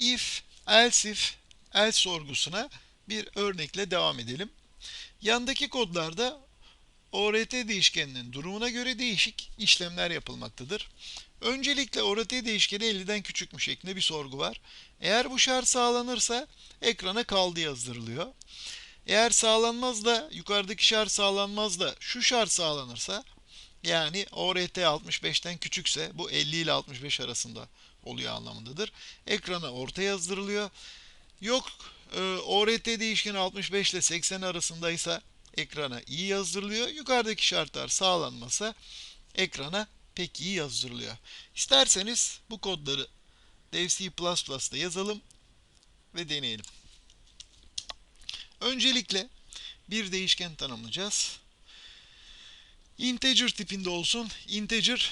if, else if, else sorgusuna bir örnekle devam edelim. Yandaki kodlarda ORT değişkeninin durumuna göre değişik işlemler yapılmaktadır. Öncelikle ORT değişkeni 50'den küçük mü şeklinde bir sorgu var. Eğer bu şart sağlanırsa ekrana kaldı yazdırılıyor. Eğer sağlanmaz da yukarıdaki şart sağlanmaz da şu şart sağlanırsa yani ORT 65'ten küçükse bu 50 ile 65 arasında oluyor anlamındadır. Ekrana orta yazdırılıyor. Yok e, ORT değişkeni 65 ile 80 arasındaysa ekrana iyi yazdırılıyor. Yukarıdaki şartlar sağlanmasa ekrana pek iyi yazdırılıyor. İsterseniz bu kodları Dev C++'da yazalım ve deneyelim. Öncelikle bir değişken tanımlayacağız. Integer tipinde olsun. Integer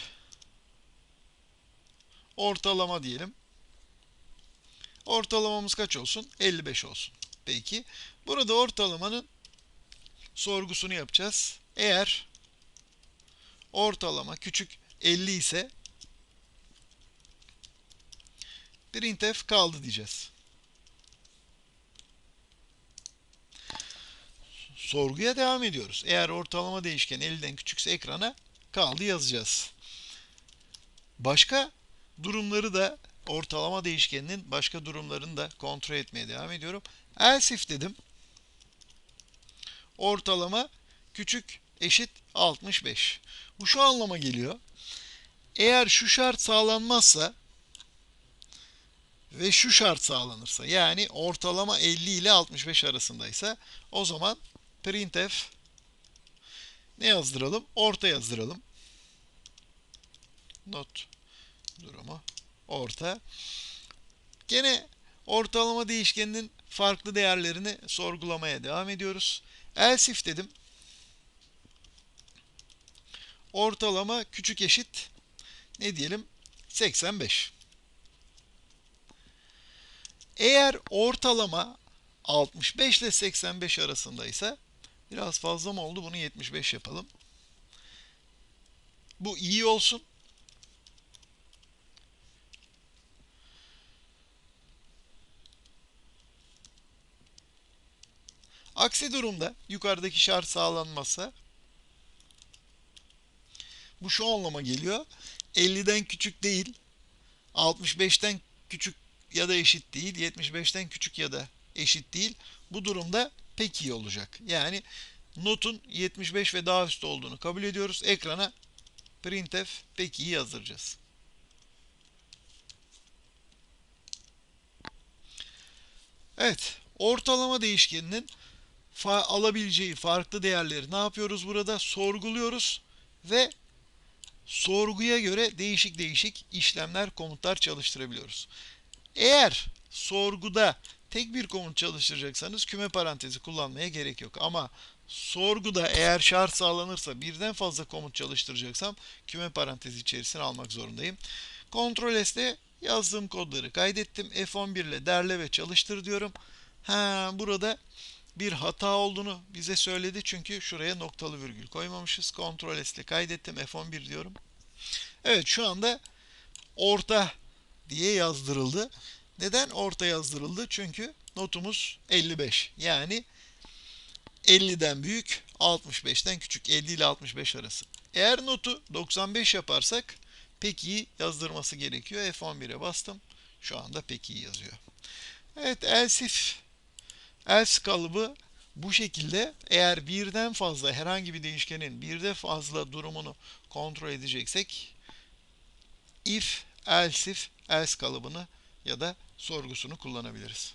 ortalama diyelim. Ortalamamız kaç olsun? 55 olsun. Peki. Burada ortalamanın sorgusunu yapacağız. Eğer ortalama küçük 50 ise printf kaldı diyeceğiz. Sorguya devam ediyoruz. Eğer ortalama değişken 50'den küçükse ekrana kaldı yazacağız. Başka durumları da ortalama değişkeninin başka durumlarını da kontrol etmeye devam ediyorum. Else if dedim. Ortalama küçük eşit 65. Bu şu anlama geliyor. Eğer şu şart sağlanmazsa ve şu şart sağlanırsa yani ortalama 50 ile 65 arasındaysa o zaman printf ne yazdıralım? Orta yazdıralım. Not durumu orta. Gene ortalama değişkeninin farklı değerlerini sorgulamaya devam ediyoruz. Else if dedim. Ortalama küçük eşit ne diyelim? 85. Eğer ortalama 65 ile 85 arasındaysa biraz fazla mı oldu? Bunu 75 yapalım. Bu iyi olsun. Aksi durumda yukarıdaki şart sağlanmazsa bu şu anlama geliyor. 50'den küçük değil, 65'ten küçük ya da eşit değil, 75'ten küçük ya da eşit değil. Bu durumda pek iyi olacak. Yani notun 75 ve daha üstü olduğunu kabul ediyoruz. Ekrana printf pek iyi yazdıracağız. Evet, ortalama değişkeninin fa alabileceği farklı değerleri ne yapıyoruz burada? Sorguluyoruz ve sorguya göre değişik değişik işlemler, komutlar çalıştırabiliyoruz. Eğer sorguda tek bir komut çalıştıracaksanız küme parantezi kullanmaya gerek yok. Ama sorguda eğer şart sağlanırsa birden fazla komut çalıştıracaksam küme parantezi içerisine almak zorundayım. Ctrl S'de yazdığım kodları kaydettim. F11 ile derle ve çalıştır diyorum. Ha, burada bir hata olduğunu bize söyledi çünkü şuraya noktalı virgül koymamışız. Ctrl S ile kaydettim. F11 diyorum. Evet şu anda orta diye yazdırıldı. Neden orta yazdırıldı? Çünkü notumuz 55. Yani 50'den büyük, 65'ten küçük. 50 ile 65 arası. Eğer notu 95 yaparsak pek iyi yazdırması gerekiyor. F11'e bastım. Şu anda pek iyi yazıyor. Evet, else if else kalıbı bu şekilde eğer birden fazla herhangi bir değişkenin birde fazla durumunu kontrol edeceksek if, else if, else kalıbını ya da sorgusunu kullanabiliriz.